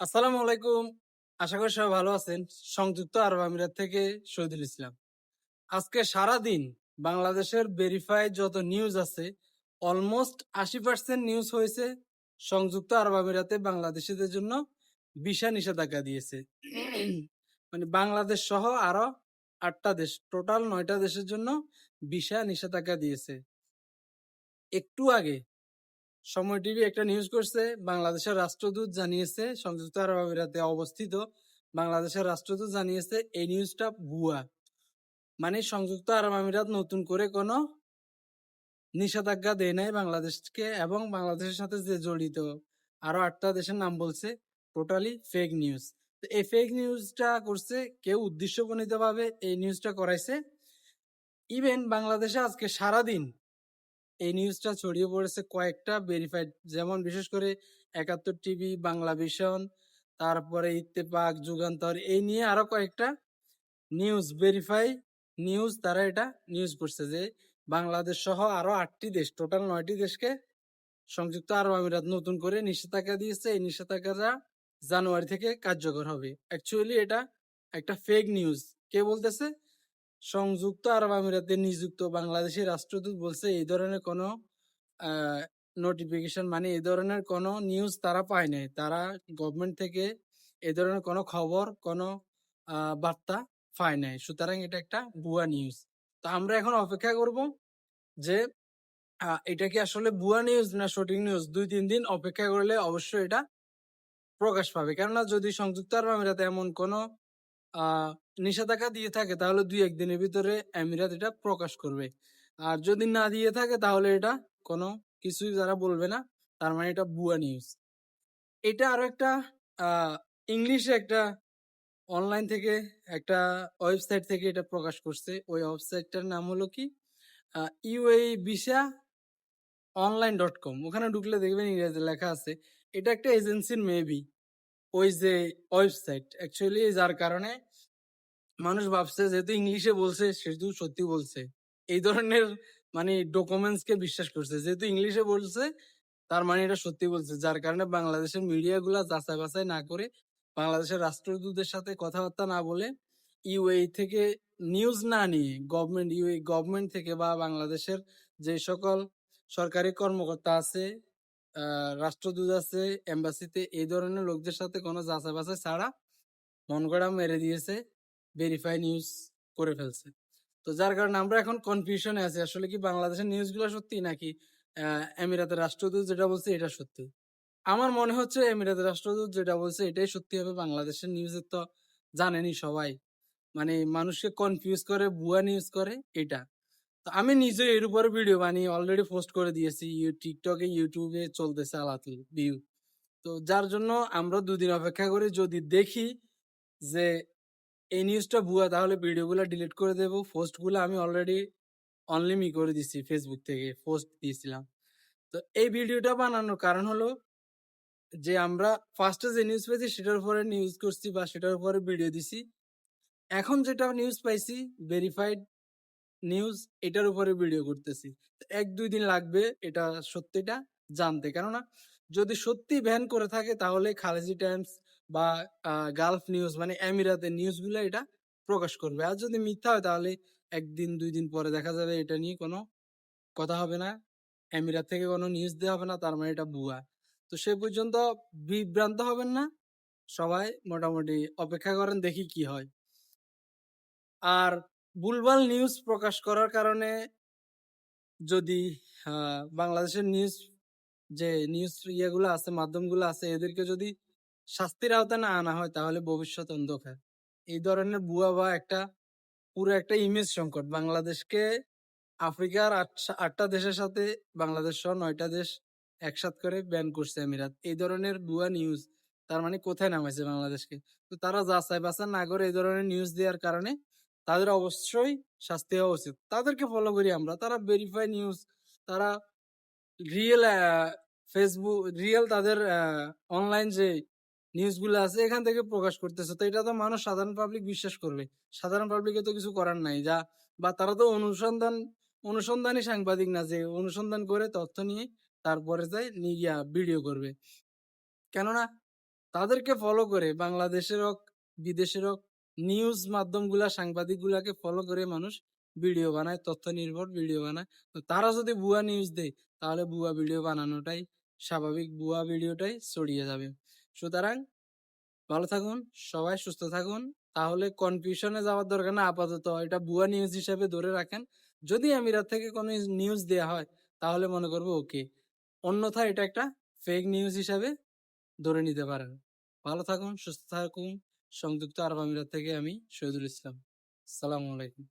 আসসালামু আলাইকুম। আশা করি সবাই ভালো আছেন। সংযুক্ত আরব আমিরাত থেকে শহীদুল ইসলাম। আজকে সারা দিন বাংলাদেশের ভেরিফাই যত নিউজ আছে অলমোস্ট আশি পার্সেন্ট নিউজ হয়েছে সংযুক্ত আরব আমিরাতে বাংলাদেশিদের জন্য ভিসা নিষেধাজ্ঞা দিয়েছে। মানে বাংলাদেশ সহ আরও আটটা দেশ টোটাল নয়টা দেশের জন্য ভিসা নিষেধাজ্ঞা দিয়েছে। একটু আগে সময় টিভি একটা নিউজ করছে, বাংলাদেশের রাষ্ট্রদূত জানিয়েছে, সংযুক্ত আরব আমিরাতে অবস্থিত বাংলাদেশের রাষ্ট্রদূত জানিয়েছে, এই নিউজটা ভুয়া। মানে সংযুক্ত আরব আমিরাত নতুন করে কোনো নিষেধাজ্ঞা দেয় নাই বাংলাদেশকে এবং বাংলাদেশের সাথে যে জড়িত। আরও আটটা দেশের নাম বলছে টোটালি ফেক নিউজ তো এই ফেক নিউজটা করছে, কেউ উদ্দেশ্যপ্রণীত ভাবে এই নিউজটা করাইছে। ইভেন বাংলাদেশে আজকে সারাদিন এই নিউজটা ছড়িয়ে পড়েছে কয়েকটা ভেরিফাইড যেমন বিশেষ করে একাত্তর টিভি বাংলা ভিশন তারপরে ইত্তেফাক, যুগান্তর, এই নিয়ে আরও কয়েকটা নিউজ ভেরিফাই নিউজ তারা এটা নিউজ করছে যে বাংলাদেশ সহ আরও আটটি দেশ টোটাল নয়টি দেশকে সংযুক্ত আরব আমিরাত নতুন করে নিষেধাজ্ঞা দিয়েছে। এই নিষেধাজ্ঞাটা জানুয়ারি থেকে কার্যকর হবে। অ্যাকচুয়ালি এটা একটা ফেক নিউজ কে বলতেছে? সংযুক্ত আরব আমিরাতে নিযুক্ত বাংলাদেশের রাষ্ট্রদূত বলছে, এই ধরনের কোনো নোটিফিকেশন মানে এই ধরনের কোনো নিউজ তারা পায় নাই। তারা গভর্নমেন্ট থেকে এ ধরনের কোনো খবর, কোনো বার্তা পায় নাই। সুতরাং এটা একটা ভুয়া নিউজ তো আমরা এখন অপেক্ষা করব যে এটা কি আসলে ভুয়া নিউজ না সঠিক নিউজ দুই, তিন দিন অপেক্ষা করলে অবশ্যই এটা প্রকাশ পাবে। কেননা যদি সংযুক্ত আরব আমিরাতে এমন কোনো নিষেধাজ্ঞা দিয়ে থাকে তাহলে দুই একদিনের ভিতরে আমিরাত এটা প্রকাশ করবে। আর যদি না দিয়ে থাকে তাহলে এটা কোনো কিছুই যারা বলবে না, তার মানে এটা বুয়া নিউজ এটা আরও একটা ইংলিশে একটা অনলাইন থেকে একটা ওয়েবসাইট থেকে এটা প্রকাশ করছে। ওই ওয়েবসাইটটার নাম হলো কি? UAE visa online dot com ওখানে ঢুকলে দেখবেন ইংরেজিতে লেখা আছে। এটা একটা এজেন্সির মেবি ওই যে ওয়েবসাইট অ্যাকচুয়ালি যার কারণে মানুষ ভাবছে যেহেতু ইংলিশে বলছে, সেহেতু সত্যি বলছে। এই ধরনের মানে ডকুমেন্টস কে বিশ্বাস করছে। যেহেতু ইংলিশে বলছে, তার মানে এটা সত্যি বলছে। যার কারণে বাংলাদেশের মিডিয়া গুলা যাচাই বাছাই না করে বাংলাদেশের রাষ্ট্রদূতের সাথে কথাবার্তা না বলে ইউএই থেকে নিউজ না নিয়ে গভর্নমেন্ট ইউএই গভর্নমেন্ট থেকে বা বাংলাদেশের যে সকল সরকারি কর্মকর্তা আছে রাষ্ট্রদূত আছে, এম্বাসিতে এই ধরনের লোকদের সাথে কোনো যাচাই বাছাই ছাড়া মন করা মেরে দিয়েছে ভেরিফাই নিউজ করে ফেলছে। তো যার কারণে আমরা এখন কনফিউশনে আছি, আসলে কি বাংলাদেশের নিউজগুলো সত্যি নাকি এমিরাতের রাষ্ট্রদূত যেটা বলছে এটা সত্যি? আমার মনে হচ্ছে এমিরাতের রাষ্ট্রদূত যেটা বলছে এটাই সত্যি হবে, বাংলাদেশের নিউজের তো জানেনি সবাই। মানে মানুষকে কনফিউজ করে, ভুয়া নিউজ করে, এটা। আমি নিজে এর উপরে ভিডিও বানিয়ে অলরেডি পোস্ট করে দিয়েছি টিকটকে ইউটিউবে চলতেছে আলাতুল ভিউ তো যার জন্য আমরা দুদিন অপেক্ষা করে, যদি দেখি যে এই নিউজটা ভুয়া, তাহলে ভিডিওগুলো ডিলিট করে দেবো। পোস্টগুলো আমি অলরেডি অনলিমি করে দিছি ফেসবুক থেকে পোস্ট দিয়েছিলাম। তো এই ভিডিওটা বানানোর কারণ হলো যে আমরা ফার্স্টে যে নিউজ পেয়েছি, সেটার উপরে নিউজ করছি বা সেটার উপরে ভিডিও দিছি। এখন যেটা নিউজ পাইছি ভেরিফাইড নিউজ এটার উপরে ভিডিও করতেছি এক, দুই দিন লাগবে এটা সত্যিটা জানতে। কেননা যদি সত্যি ব্যান করে থাকে তাহলে খালেজি টাইমস বা গালফ নিউজ মানে আমিরাতের নিউজগুলো এটা প্রকাশ করবে। আর যদি মিথ্যা হয় তাহলে একদিন দুই দিন পরে দেখা যাবে এটা নিয়ে কোনো কথা হবে না। আমিরাত থেকে কোনো নিউজ দেওয়া হবে না, তার মানে এটা ভুয়া। তো সে পর্যন্ত বিভ্রান্ত হবেন না। সবাই মোটামুটি অপেক্ষা করেন, দেখি কি হয়। আর ভুলভাল নিউজ প্রকাশ করার কারণে যদি বাংলাদেশের নিউজ যে নিউজ ইয়েগুলো আছে, মাধ্যমগুলো আছে, এদেরকে যদি শাস্তির আওতায় না আনা হয়, তাহলে ভবিষ্যৎ অন্ধকার। এই ধরনের বুয়া বা একটা, পুরো একটা ইমেজ সংকট। বাংলাদেশকে আফ্রিকার আট- আটটা দেশের সাথে বাংলাদেশ সহ নয়টা দেশ একসাথ করে ব্যান করছে আমিরাত এই ধরনের বুয়া নিউজ তার মানে কোথায় নামাইছে বাংলাদেশকে? তো তারা যাচাই বাছাই না করে এই ধরনের নিউজ দেওয়ার কারণে তাদের অবশ্যই শাস্তি হওয়া উচিত। তাদেরকে ফলো করি আমরা। তারা ভেরিফাই নিউজ তারা রিয়েল ফেসবুক রিয়েল তাদের অনলাইন যে নিউজগুলো আছে, এখান থেকে প্রকাশ করতেছে। তো এটা তো মানুষ সাধারণ পাবলিক বিশ্বাস করবে। সাধারণ পাবলিকে তো কিছু করার নাই। যা, বা তারা তো অনুসন্ধান, অনুসন্ধানী সাংবাদিক না যে অনুসন্ধান করে তথ্য নিয়ে তারপরে যায় নিয়ে ভিডিও করবে। কেননা তাদেরকে ফলো করে বাংলাদেশের হোক, বিদেশের হোক নিউজ মাধ্যমগুলা সাংবাদিকগুলাকে ফলো করে মানুষ ভিডিও বানায় তথ্য নির্ভর ভিডিও বানায়। তো তারা যদি ভুয়া নিউজ দেয়, তাহলে ভুয়া ভিডিও বানানোটাই স্বাভাবিক, ভুয়া ভিডিওটাই ছড়িয়ে যাবে। সুতরাং ভালো থাকুন, সবাই সুস্থ থাকুন। তাহলে কনফিউশনে যাওয়ার দরকার না, আপাতত। এটা ভুয়া নিউজ হিসাবে ধরে রাখেন। যদি আমিরাত থেকে কোনো নিউজ দেয়া হয়, তাহলে মনে করব ওকে অন্যথায় এটা একটা ফেক নিউজ হিসাবে ধরে নিতে পারেন। ভালো থাকুন, সুস্থ থাকুন। সংযুক্ত আরব আমিরাত থেকে আমি শহীদুল ইসলাম। সালামু আলাইকুম।